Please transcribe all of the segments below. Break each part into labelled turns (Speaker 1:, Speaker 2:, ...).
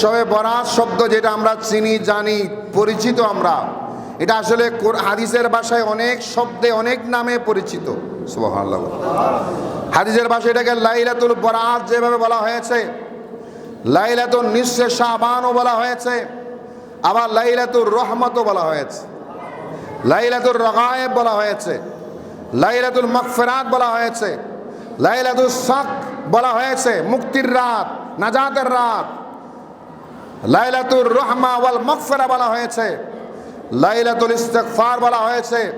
Speaker 1: শবে বরাত শব্দ যেটা আমরা চিনি, জানি, পরিচিত আমরা। এটা আসলে হাদিসের ভাষায় অনেক শব্দে অনেক নামে পরিচিত। হাদিসের ভাষায় এটাকে লাইলাতুল বরাত যেভাবে বলা হয়েছে লাইলাতুল নিঃসে শাবানও বলা হয়েছে, আবার লাইলাতুর রহমতও বলা হয়েছে। লাইলাতুর রগায়েব বলা হয়েছে, লাইলাতুল মকফেরাত বলা হয়েছে লাইলাতুল সাক বলা হয়েছে, মুক্তির রাত, নাজাতের রাত। লাইলাতুর রহমা ওয়াল মকফেরা বলা হয়েছে। লাইলাতুল ইস্তেকফার বলা হয়েছে।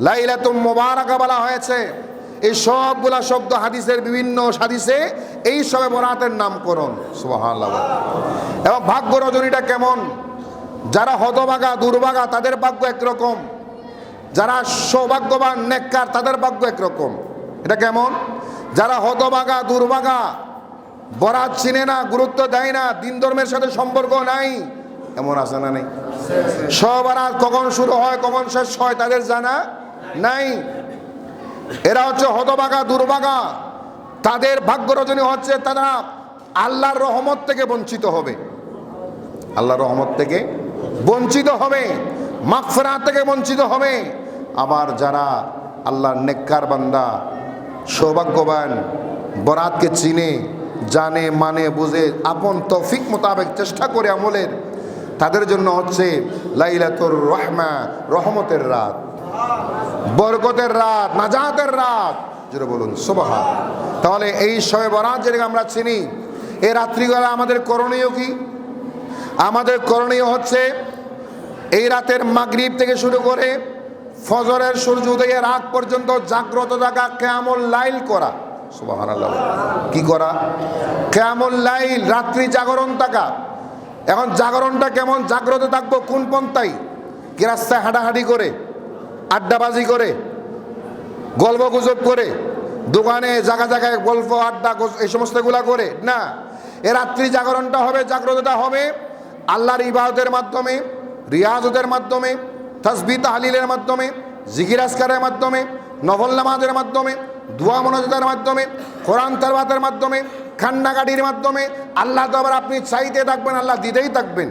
Speaker 1: লাইলাতুল মোবারকা বলা হয়েছে। এই সবগুলা শব্দ হাদিসের বিভিন্ন হাদিসে এই সবে বরাতের নামকরণ সুবহানাল্লাহ। এবং ভাগ্য রজনীটা কেমন? যারা হতভাগা, দুর্ভাগা, তাদের ভাগ্য একরকম। যারা সৌভাগ্যবান, নেককার, তাদের ভাগ্য একরকম। এটা কেমন? যারা হতভাগা, দুর্ভাগা বরাত চিনে না, গুরুত্ব দেয় না, দিন ধর্মের সাথে সম্পর্ক নাই। এমন আছে না নেই? সবরাত কখন শুরু হয়, কখন শেষ হয়, তাদের জানা নাই। এরা হচ্ছে হতভাগা, দুর্ভাগা। তাদের ভাগ্য রজনী হচ্ছে তারা আল্লাহর রহমত থেকে বঞ্চিত হবে। আল্লাহর রহমত থেকে বঞ্চিত হবে, মাগফিরাত থেকে বঞ্চিত হবে। আবার যারা আল্লাহর নেককার বান্দা, সৌভাগ্যবান, বরাতকে চিনে জানে মানে বুঝে, আপন তৌফিক মোতাবেক চেষ্টা করে আমলের। তাদের জন্য হচ্ছে লাইলাতুর রহমা, রহমতের রাত, বরকতের রাত, নাজাতের রাত। যেটা বলুন সুবাহা তাহলে এই শবে বরাত যেটাকে আমরা চিনি, এ রাত্রিবেলা আমাদের করণীয় কি? আমাদের করণীয় হচ্ছে এই রাতের মাগরিব থেকে শুরু করে ফজরের সূর্য উদয়ের আগ পর্যন্ত জাগ্রত থাকা কেমন লাইল করা। সুবহানাল্লাহ। কি করা? কেমন লাইল, রাত্রি জাগরণ থাকা। এখন জাগরণটা কেমন? জাগ্রত থাকব কোন পন্থায়? কি রাস্তায় হাঁটাহাঁটি করে, আড্ডাবাজি করে গল্প গুজব করে, দোকানে জায়গা জায়গায় গল্প, আড্ডা এই সমস্তগুলা করে? না। এ রাত্রি জাগরণটা হবে, জাগ্রতটা হবে আল্লাহর ইবাদতের মাধ্যমে, রিয়াজতের মাধ্যমে তসবি তাহলিলের মাধ্যমে জিকির আসকারের মাধ্যমে, নফল নামাজের মাধ্যমে দোয়া মনোজাতের মাধ্যমে, কোরআন তারবাতের মাধ্যমে, কান্নাকাটির মাধ্যমে, আল্লাহ তো আবার আপনি চাইতে থাকবেন, আল্লাহ দিতেই থাকবেন।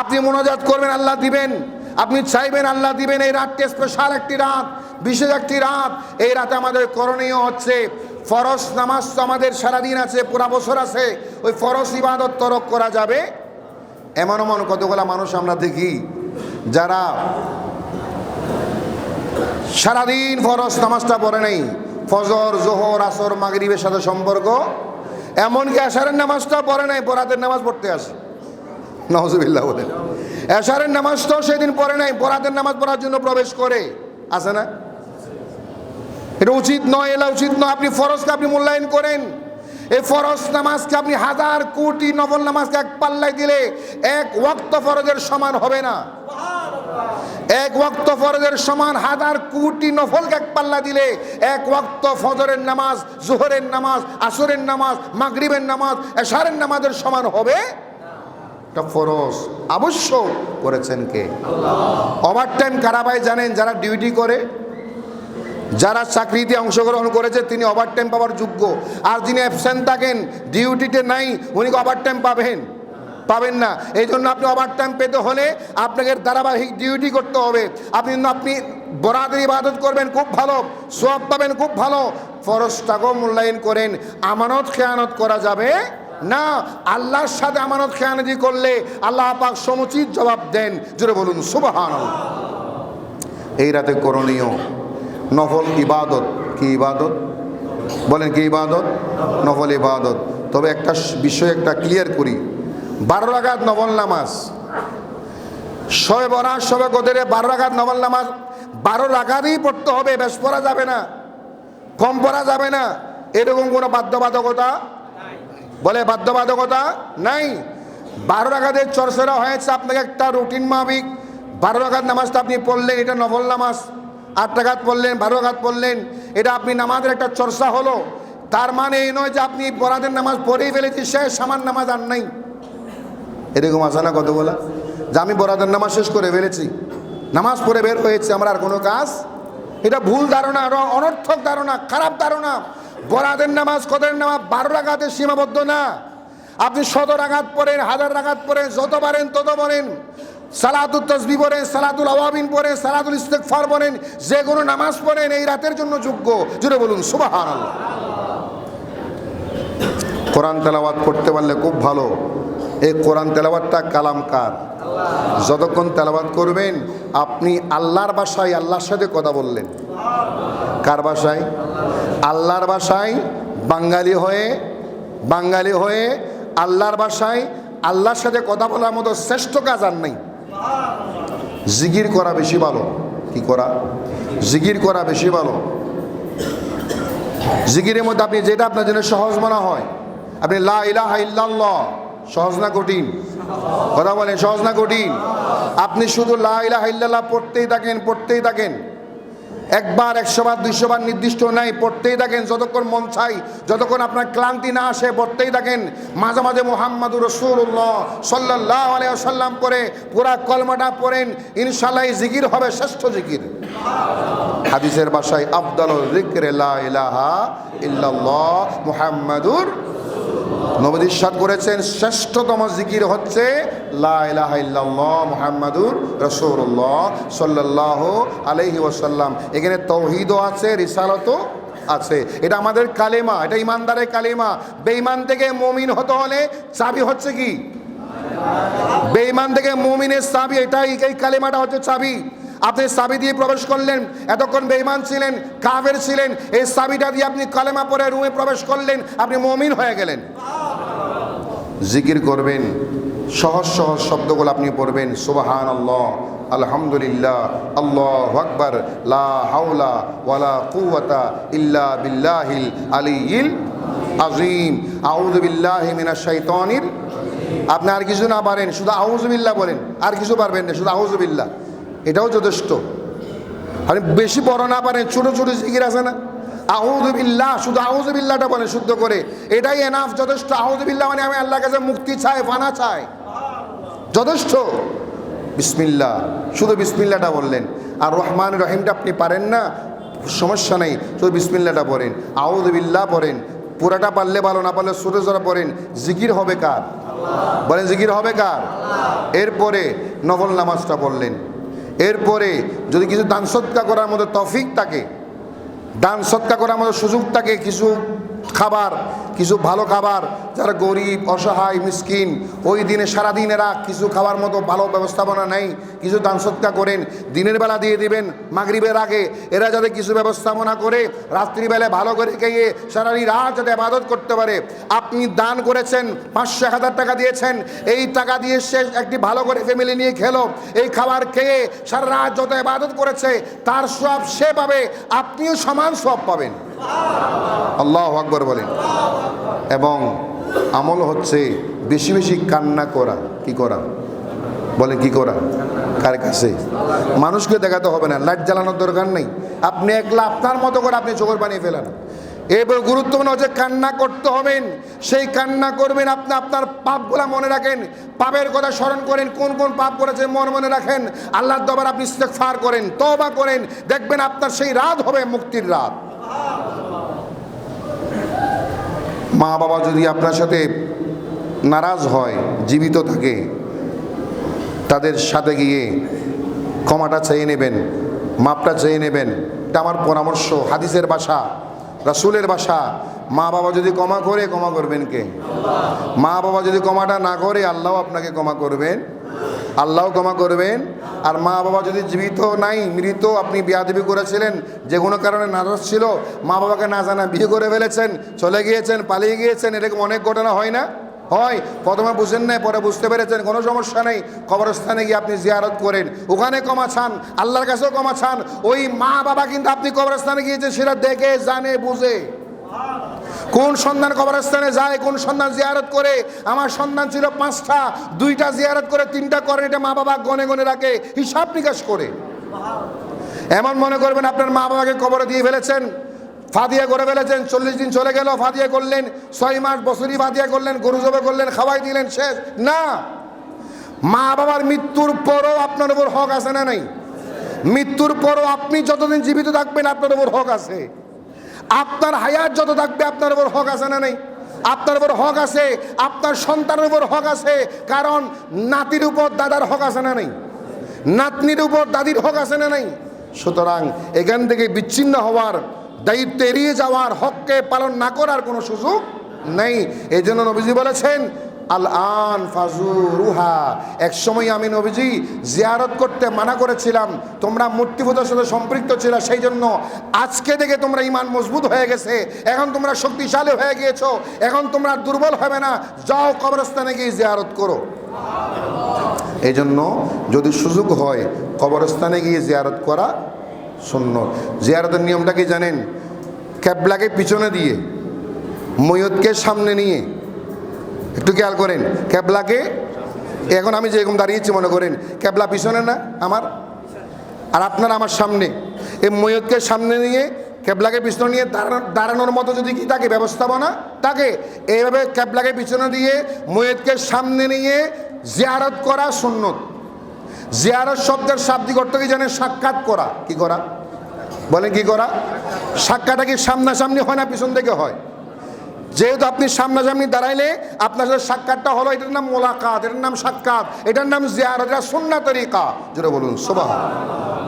Speaker 1: আপনি মনোজাত করবেন, আল্লাহ দিবেন। আপনি চাইবেন, আল্লাহ দিবেন। এই রাতটি স্পেশাল একটি রাত, বিশেষ একটি রাত। এই রাতে আমাদের করণীয় হচ্ছে ফরস নামাজ তো আমাদের সারাদিন আছে, পুরা বছর আছে। ওই ফরস ইবাদত তরক করা যাবে? এমন এমন কতগুলা মানুষ আমরা দেখি, যারা সারাদিন ফরজ নামাজটা পড়ে নেই। ফজর, জোহর, আসর, মাগরিবের সাথে সম্পর্ক। এমনকি আশারের নামাজটা পড়ে নাই, বরাতের নামাজ পড়তে আসে। নজবিল্লা বলেন এশারের নামাজ তো সেদিন পড়ে নাই, বরাতের নামাজ পড়ার জন্য প্রবেশ করে। আছে না? এটা উচিত নয়, এলা উচিত নয়। আপনি ফরজকে আপনি মূল্যায়ন করেন। এই ফরজ নামাজকে আপনি হাজার কোটি নবল নামাজকে এক পাল্লায় দিলে এক ওয়াক্ত ফরজের সমান হবে না। এক ওয়াক্ত ফরজের সমান হাজার কোটি নফলকে এক পাল্লা দিলে এক ওয়াক্ত ফজরের নামাজ জোহরের নামাজ আসরের নামাজ মাগরিবের নামাজ এশারের নামাজের সমান হবে? এটা ফরজ। আবশ্যক করেছেন কে? ওভার টাইম কারাবাই জানেন? যারা ডিউটি করে যারা চাকরিতে অংশগ্রহণ করেছে তিনি ওভার টাইম পাওয়ার যোগ্য। আর যিনি অ্যাবসেন্ট থাকেন ডিউটিতে নাই উনি ওভার টাইম পাবেন? পাবেন না। এই জন্য আপনি ওভার টাইম পেতে হলে আপনাকে ধারাবাহিক ডিউটি করতে হবে। আপনি আপনি বরাদের ইবাদত করবেন, খুব ভালো। সব পাবেন, খুব ভালো। ফরজটাকেও মূল্যায়ন করেন। আমানত খেয়ানত করা যাবে না। আল্লাহর সাথে আমানত খেয়ানতি করলে আল্লাহ পাক সমুচিত জবাব দেন। জুড়ে বলুন সুবাহান এই রাতে করণীয় নফল ইবাদত। কি ইবাদত? বলেন, কি ইবাদত? নফল ইবাদত। তবে একটা বিষয় একটা ক্লিয়ার করি। বারো রাগাত নফল নামাজ। শবে বরাত শবে গোদরে বারো রাগাত নফল নামাজ। বারো রাগাতেই পড়তে হবে, বেশ পড়া যাবে না। কম পড়া যাবে না। এরকম কোনো বাধ্যবাধকতা বলে বাধ্যবাধকতা নাই। বারো রাগাতের চর্চা হয়েছে আপনাকে একটা রুটিন মাফিক। বারো রাগাত নামাজটা আপনি পড়লেন, এটা নফল নামাজ। আট টাকাত পড়লেন, বারো রাগাত পড়লেন, এটা আপনি নামাজের একটা চর্চা হলো। তার মানে এই নয় যে আপনি বরাদের নামাজ পড়েই ফেলেছি শেষ সামান নামাজ আর নাই। এরকম আছে না কত বলা যে আমি বরাদের নামাজ শেষ করে ফেলেছি। নামাজ পড়ে বের হয়েছে, আমার আর কোনো কাজ? এটা ভুল ধারণা অনর্থক ধারণা, খারাপ ধারণা। বরাদের নামাজ কদের নামাজ? বারো রাখাতে সীমাবদ্ধ না। আপনি শত রাগাত পড়েন, হাজার রাগাত পড়েন, যত পারেন তত পড়েন। সালাতুল তসবি পড়েন, সালাতুল আওয়াবিন পড়েন, সালাতুল ইস্তেকফার পড়েন, যে কোনো নামাজ পড়েন, এই রাতের জন্য যোগ্য। জুড়ে বলুন সুবাহান কোরআন তেলাওয়াত করতে পারলে খুব ভালো। এই কোরআন তেলাওয়াতটা কালামকার যতক্ষণ তেলাওয়াত করবেন, আপনি আল্লাহর বাসায় আল্লাহর সাথে কথা বললেন। কার ভাষায় আল্লাহর ভাষায় বাঙালি হয়ে বাঙালি হয়ে আল্লাহর ভাষায় আল্লাহর সাথে কথা বলার মতো শ্রেষ্ঠ কাজ আর নেই। জিগির করা বেশি ভালো। কি করা? জিগির করা বেশি ভালো। জিগিরের মধ্যে আপনি যেটা আপনার জন্য সহজ মনে হয়, আপনি লা ইলাহা ইল্লাল্লাহ সহজ না কঠিন? কথা বলেন, সহজ না কঠিন? আপনি শুধু লা ইলাহা ইল্লাল্লাহ পড়তেই থাকেন পড়তেই থাকেন। একবার একশো বার দুইশো বার নির্দিষ্ট নাই, পড়তেই থাকেন। যতক্ষণ মন চাই, যতক্ষণ আপনার ক্লান্তি না আসে, পড়তেই থাকেন। মাঝে মাঝে মোহাম্মদুর রসুল্লাহ সাল্লাহ আলাইসাল্লাম করে পুরা কলমাটা পড়েন। ইনশাল্লাহ জিকির হবে শ্রেষ্ঠ জিকির। হাদিসের বাসায় আফদাল জিক্রে মুহাম্মাদুর নবী ইরশাদ করেছেন, শ্রেষ্ঠতম জিকির হচ্ছে মুহাম্মাদুর রাসূলুল্লাহ সাল্লাল্লাহু আলাইহি ওয়াসাল্লাম। এখানে তৌহিদও আছে, রিসালতও আছে। এটা আমাদের কালেমা, এটা ইমানদারের কালেমা। বেঈমান থেকে মমিন হতে হলে চাবি হচ্ছে কি? বেঈমান থেকে মমিনের চাবি, এটাই এই কালেমাটা হচ্ছে চাবি। আপনি সাবি দিয়ে প্রবেশ করলেন, এতক্ষণ বেঈমান ছিলেন, কাফের ছিলেন, এই সাবিটা দিয়ে আপনি কালেমা পরে রুমে প্রবেশ করলেন, আপনি মমিন হয়ে গেলেন। জিকির করবেন, সহজ সহজ শব্দগুলো আপনি পড়বেন সুবাহান আল্লাহ আলহামদুলিল্লাহ, আল্লাহ আকবর, লা হাওলা ওয়ালা কুওয়াতা ইল্লা বিল্লাহিল আলিয়িল আজিম আউযু বিল্লাহি মিনাশ শাইতানির। আপনি আর কিছু না পারেন, শুধু আউজবিল্লাহ বলেন, আর কিছু পারবেন না, শুধু আউজবিল্লাহ এটাও যথেষ্ট। আপনি বেশি বড় না পারেন ছোট ছোট জিকির আছে না? আউজবিল্লাহ শুধু আউজবিল্লাহটা বলেন শুদ্ধ করে। এটাই এনাফ যথেষ্ট। আউজবিল্লাহ মানে আমি আল্লাহ কাছে মুক্তি চাই, ফানা চাই। যথেষ্ট। বিসমিল্লা শুধু বিসমিল্লাটা বললেন। আর রহমান রহিমটা আপনি পারেন না, সমস্যা নেই। শুধু বিসমিল্লাটা পড়েন। আউদবিল্লাহ পড়েন। পুরাটা পারলে ভালো, না পারলে ছোটো ছোটো পড়েন। জিকির হবে কার? বলেন জিকির হবে কার? এরপরে নফল নামাজটা পড়লেন। এরপরে যদি কিছু দান সৎকা করার মধ্যে তফিক থাকে, দান সৎকা করার মধ্যে সুযোগ থাকে, কিছু খাবার, কিছু ভালো খাবার, যারা গরিব, অসহায়, মিসকিন, ওই দিনে সারাদিন এরা কিছু খাবার মতো ভালো ব্যবস্থাপনা নেই, কিছু দান সৎকা করেন, দিনের বেলা দিয়ে দিবেন, মাগরিবের আগে। এরা যাতে কিছু ব্যবস্থাপনা করে রাত্রিবেলায় ভালো করে খেয়ে সারাদিন রাত যাতে আবাদত করতে পারে। আপনি দান করেছেন, পাঁচশো, এক হাজার টাকা দিয়েছেন, এই টাকা দিয়ে সে একটি ভালো করে ফ্যামিলি নিয়ে খেলো, এই খাবার খেয়ে সারা রাত যত আবাদত করেছে, তার সব সে পাবে, আপনিও সমান সব পাবেন। আল্লাহ আকবর বলেন। এবং আমল হচ্ছে বেশি বেশি কান্না করা। কি করা? বলে কি করা? কার কাছে? মানুষকে দেখাতে হবে না, লাইট জ্বালানোর দরকার নেই। আপনি একলা আপনার মতো করে আপনি চোখের বানিয়ে ফেলেন। এবার গুরুত্বপূর্ণ হচ্ছে কান্না করতে হবেন। সেই কান্না করবেন, আপনি আপনার পাপগুলা মনে রাখেন। পাপের কথা স্মরণ করেন, কোন কোন পাপ করেছেন মন মনে রাখেন। আল্লাহর দবার আপনি ফার করেন তবা করেন। দেখবেন আপনার সেই রাত হবে মুক্তির রাত। মা বাবা যদি আপনার সাথে নারাজ হয়, জীবিত থাকে, তাদের সাথে গিয়ে ক্ষমাটা চেয়ে নেবেন, মাপটা চেয়ে নেবেন। এটা আমার পরামর্শ, হাদিসের বাসা রাসুলের বাসা মা বাবা যদি ক্ষমা করে, ক্ষমা করবেন কে? মা বাবা যদি ক্ষমাটা না করে, আল্লাহ আপনাকে ক্ষমা করবেন। আল্লাহ ক্ষমা করবেন। আর মা বাবা যদি জীবিত নাই, মৃত, আপনি বিয়াদবি করেছিলেন, যে কোনো কারণে নারাজ ছিল মা বাবাকে না জানা বিয়ে করে ফেলেছেন, চলে গিয়েছেন, পালিয়ে গিয়েছেন, এরকম অনেক ঘটনা হয় না? হয়। প্রথমে বুঝেন নাই, পরে বুঝতে পেরেছেন, কোনো সমস্যা নেই। কবরস্থানে গিয়ে আপনি জিয়ারত করেন। ওখানে কমা ছান আল্লাহর কাছেও কমা ছান ওই মা বাবা কিন্তু আপনি কবরস্থানে গিয়েছেন, সেটা দেখে, জানে, বুঝে। কোন সন্তান কবরস্থানে যায়, কোন সন্তান জিয়ারত করে? আমার সন্তান ছিল পাঁচটা, দুইটা জিয়ারত করে, তিনটা করেন এটা মা বাবা গনে গনে রাখে, হিসাব নিকাশ করে। এমন মনে করবেন আপনার মা বাবাকে কবরে দিয়ে ফেলেছেন, ফাদিয়া করে ফেলেছেন, চল্লিশ দিন চলে গেল, ফাদিয়া করলেন, ছয় মাস বছরই ফাদিয়া করলেন, গরু জবে করলেন, খাওয়াই দিলেন, শেষ। না! মা বাবার মৃত্যুর পরও আপনার উপর হক আছে না নাই? মৃত্যুর পরও আপনি যতদিন জীবিত থাকবেন, আপনার উপর হক আছে। আপনার হায়াত যত থাকবে আপনার উপর হক আছে না নেই? আপনার উপর হক আছে, আপনার সন্তানের উপর হক আছে, কারণ নাতির উপর দাদার হক আছে না নেই? নাতনির উপর দাদির হক আছে না নেই? সুতরাং এখান থেকে বিচ্ছিন্ন হওয়ার, দায়িত্ব এড়িয়ে যাওয়ার হককে পালন না করার কোনো সুযোগ নেই। এই জন্য নবীজি বলেছেন আল আন ফাজু রুহা এক সময় আমি নবীজি জিয়ারত করতে মানা করেছিলাম, তোমরা মূর্তি পূজার সাথে সম্পৃক্ত ছিল সেই জন্য আজকে থেকে তোমরা ইমান মজবুত হয়ে গেছে, এখন তোমরা শক্তিশালী হয়ে গিয়েছো, এখন তোমরা দুর্বল হবে না, যাও কবরস্থানে গিয়ে জিয়ারত করো। এই জন্য যদি সুযোগ হয়, কবরস্থানে গিয়ে জিয়ারত করা শূন্য জিয়ারতের নিয়মটা কি জানেন? ক্যাবলাকে পিছনে দিয়ে মৈয়তকে সামনে নিয়ে একটু খেয়াল করেন ক্যাবলাকে এখন আমি যেরকম দাঁড়িয়েছি, মনে করেন ক্যাবলা পিছনে না, আমার? আর আপনার আমার সামনে। এই মৈয়তকে সামনে নিয়ে ক্যাবলাকে পিছনে নিয়ে দাঁড়ানো দাঁড়ানোর মতো যদি কি থাকে ব্যবস্থাপনা? থাকে এইভাবে ক্যাবলাকে পিছনে দিয়ে মৈয়তকে সামনে নিয়ে জিয়ারত করা সুন্নত। জিয়ারত শব্দের শাব্দিক অর্থ কি জানেন? সাক্ষাৎ করা। কি করা? বলেন কি করা? সাক্ষাৎটা কি সামনাসামনি হয় না, পিছন থেকে হয়? যেহেতু আপনি সামনাসামনি দাঁড়াইলে আপনার সাথে সাক্ষাৎটা হলো, এটার নাম মোলাকাত, এটার নাম সাক্ষাৎ, এটার নাম জিয়ারত, এটা সুন্না তরিকা। যেটা বলুন সোবাহ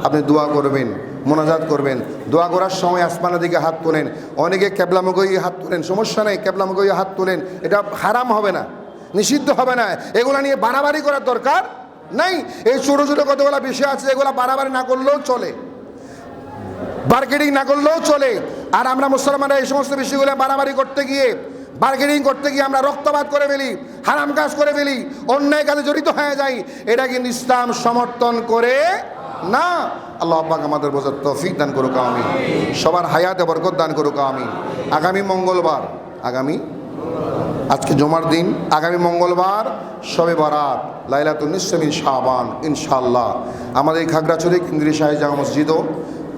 Speaker 1: আপনি দোয়া করবেন, মোনাজাত করবেন, দোয়া করার সময় আসমানের দিকে হাত তোলেন। অনেকে ক্যাবলামুখী হাত তোলেন, সমস্যা নেই ক্যাবলামুখী হাত তোলেন। এটা হারাম হবে না, নিষিদ্ধ হবে না। এগুলো নিয়ে বাড়াবাড়ি করার দরকার নাই। এই ছোটো ছোটো কতগুলো বিষয় আছে, এগুলো বাড়াবাড়ি না করলেও চলে। বার্গেনিং না করলেও চলে। আর আমরা মুসলমানরা এই সমস্ত বিষয়গুলো বাড়াবাড়ি করতে গিয়ে বার্গেনিং করতে গিয়ে আমরা রক্তপাত করে ফেলি, হারাম কাজ করে ফেলি, অন্যায় কাজে জড়িত হয়ে যাই, এটা কিন্তু ইসলাম সমর্থন করে না। আল্লাহ আব্বাক আমাদের বোঝার তৌফিক দান করুক আমি সবার হায়াতে বরকত দান করুক আমি আগামী মঙ্গলবার, আগামী আজকে জমার দিন, আগামী মঙ্গলবার সবে বরাত লাইলাতুল নিসমিন শাহবান ইনশাল্লাহ আমাদের খাগড়াছড়ি কেন্দ্রীয় শাহী জামা মসজিদও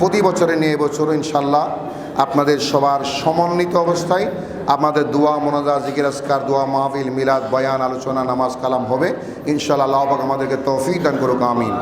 Speaker 1: প্রতি বছরে নিয়ে বছর ইনশাল্লাহ আপনাদের সবার সমন্বিত অবস্থায় আমাদের দোয়া মোনাজা জিকিরাজকার দোয়া, মাহফিল, মিলাদ, বয়ান, আলোচনা, নামাজ, কালাম হবে। ইনশাল্লাহ আমাদেরকে তৌফিক দান করুক, আমিন।